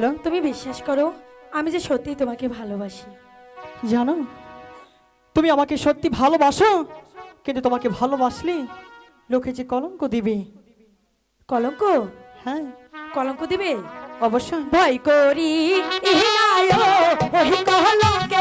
বলো তুমি বিশ্বাস করো আমি যে সত্যি তোমাকে ভালোবাসি। জানো তুমি আমাকে সত্যি ভালোবাসো কিন্তু তোমাকে ভালোবাসলে লোকে যে কলঙ্ক দিবে। কলঙ্ক? হ্যাঁ। কলঙ্ক দিবে? অবশ্যই। ভয় করি কলঙ্কে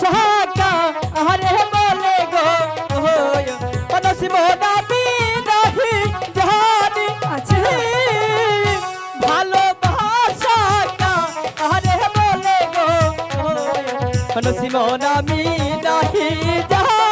সাকা আরে বলে গো পনসি মোদাবি নাহি জানি আছে ভালোবাসা কা আরে বলে গো পনসি মোদাবি নাহি জানি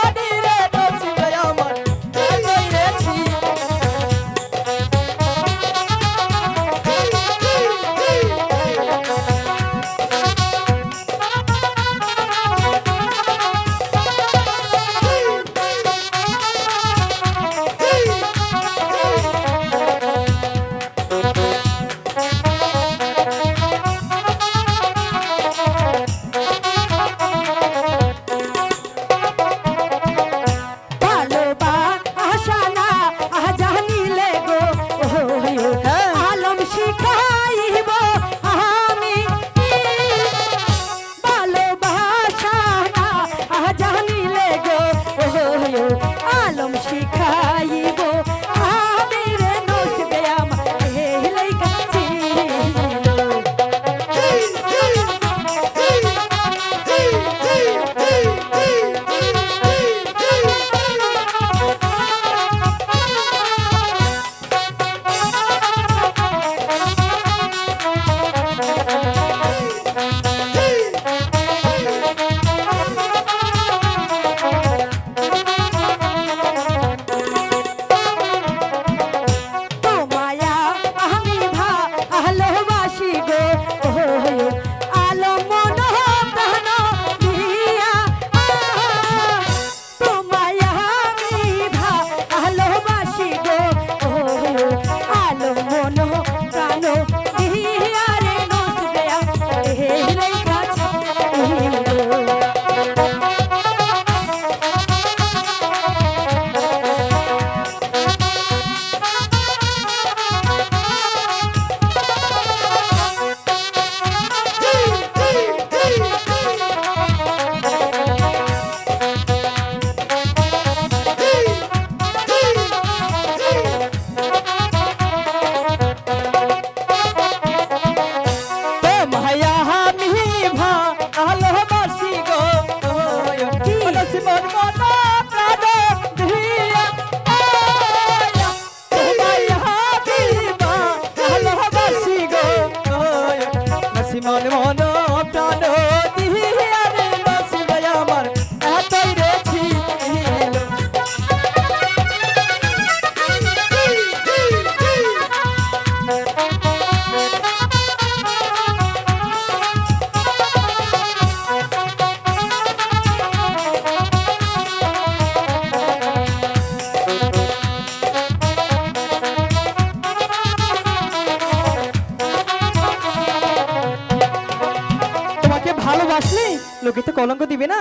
ভালোবাসলে তো কলঙ্ক দিবে না?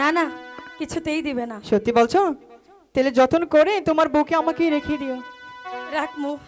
না না কিছুতেই দিবে না। সত্যি বলছো? তাহলে যতন করে তোমার বউকে আমাকেই রেখে দিও। রাখ মুখ